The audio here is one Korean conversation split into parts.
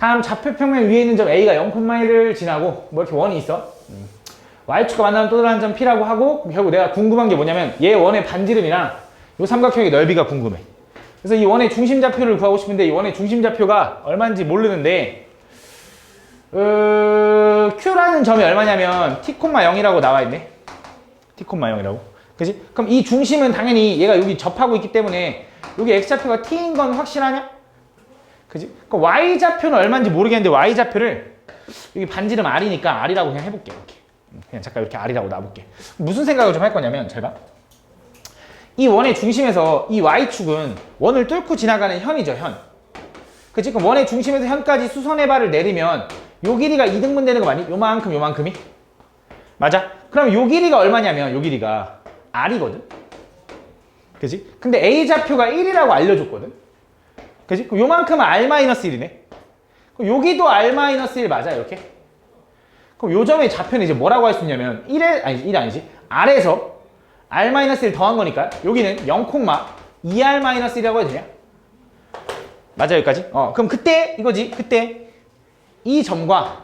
다음 좌표 평면 위에 있는 점 A가 0,1을 지나고 뭐 이렇게 원이 있어. 음. Y축과 만나는 또 다른 점 P라고 하고 결국 내가 궁금한 게 뭐냐면 얘 원의 반지름이랑 이 삼각형의 넓이가 궁금해. 그래서 이 원의 중심 좌표를 구하고 싶은데 이 원의 중심 좌표가 얼마인지 모르는데 어, Q라는 점이 얼마냐면 T, 0이라고 나와 있네. T, 0이라고. 그지? 그럼 이 중심은 당연히 얘가 여기 접하고 있기 때문에 여기 X좌표가 T인 건 확실하냐? 그지? 그럼 Y좌표는 얼마인지 모르겠는데 Y좌표를 여기 반지름 R이니까 R이라고 그냥 해볼게. 이렇게. 그냥 잠깐 이렇게 R이라고 놔볼게. 무슨 생각을 좀 할 거냐면 잘 봐. 이 원의 중심에서 이 Y축은 원을 뚫고 지나가는 현이죠, 현. 그치? 그럼 원의 중심에서 현까지 수선의 발을 내리면 요 길이가 2등분 되는 거 맞니? 요만큼, 요만큼이? 맞아? 그럼 요 길이가 얼마냐면 요 길이가 R이거든? 그지? 근데 A좌표가 1이라고 알려줬거든? 그지? 그럼 요만큼은 R-1이네? 그럼 여기도 R-1 맞아, 이렇게? 그럼 요 점의 좌표는 이제 뭐라고 할 수 있냐면 1에, 아니, 1 아니지? R에서 R-1 더한 거니까 여기는 0, 2R-1이라고 해도 되냐? 맞아 여기까지? 어 그럼 그때 이거지 그때 이 점과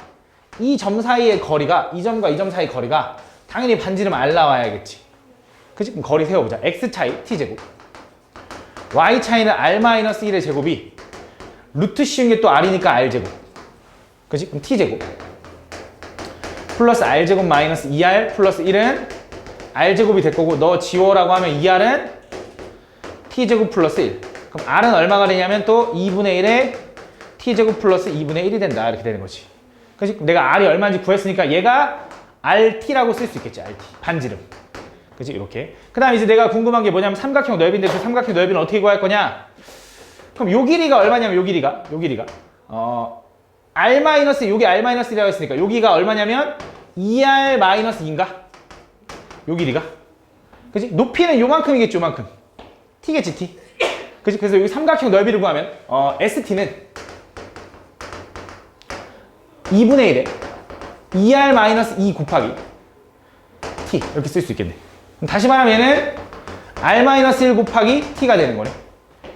이 점 사이의 거리가 이 점과 이 점 사이 거리가 당연히 반지름 R 나와야겠지 그치? 그럼 거리 세워보자 x 차이 t제곱 y 차이는 R-1의 제곱이 루트 씌운 게 또 R이니까 R제곱. 그치? 그럼 t제곱. 플러스 R제곱 마이너스 2R 플러스 1은 R제곱이 될 거고 너 지워라고 하면 2R은 T제곱 플러스 1 그럼 R은 얼마가 되냐면 또 2분의 1에 T제곱 플러스 2분의 1이 된다. 이렇게 되는 거지? 그럼 내가 R이 얼마인지 구했으니까 얘가 RT라고 쓸 수 있겠지 RT. 반지름 그치 이렇게. 그 다음 이제 내가 궁금한 게 뭐냐면 삼각형 넓이인데 그 삼각형 넓이는 어떻게 구할 거냐? 그럼 요 길이가 얼마냐면 요 길이가? 요 길이가. 어 R 마이너스 요게 R 마이너스라고 했으니까 여기가 얼마냐면 2R 마이너스 2인가? 요 길이가. 그지? 높이는 요만큼이겠죠 요만큼. T겠지 T. 그지? 그래서 여기 삼각형 넓이를 구하면 어, ST는 2분의 1에 2R 마이너스 2 곱하기 T. 이렇게 쓸 수 있겠네 다시 말하면 얘는 R 마이너스 1 곱하기 T가 되는 거네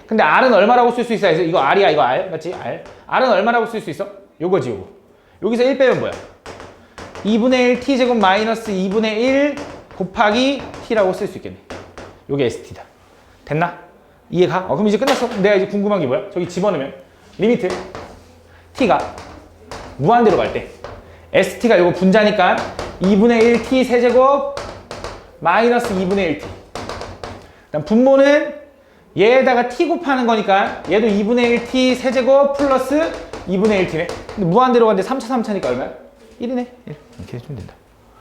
근데 R은 얼마라고 쓸 수 있어? 그래서 이거 R이야 이거 R 맞지? R R은 얼마라고 쓸 수 있어? 요거지 요거 여기서 1 빼면 뭐야? 2분의 1 T제곱 마이너스 2분의 1 곱하기 T라고 쓸 수 있겠네 요게 ST다 됐나? 이해가? 어, 그럼 이제 끝났어 내가 이제 궁금한 게 뭐야? 저기 집어넣으면 리미트 T가 무한대로 갈 때 ST가 요거 분자니까 2분의 1 T 세제곱 마이너스 2분의 1 T 그다음 분모는 얘에다가 t 곱하는 거니까 얘도 2분의 1 t 세제곱 플러스 2분의 1 t네. 근데 무한대로 가는데 3차 3차니까 얼마야? 1이네. 1. 이렇게 해주면 된다.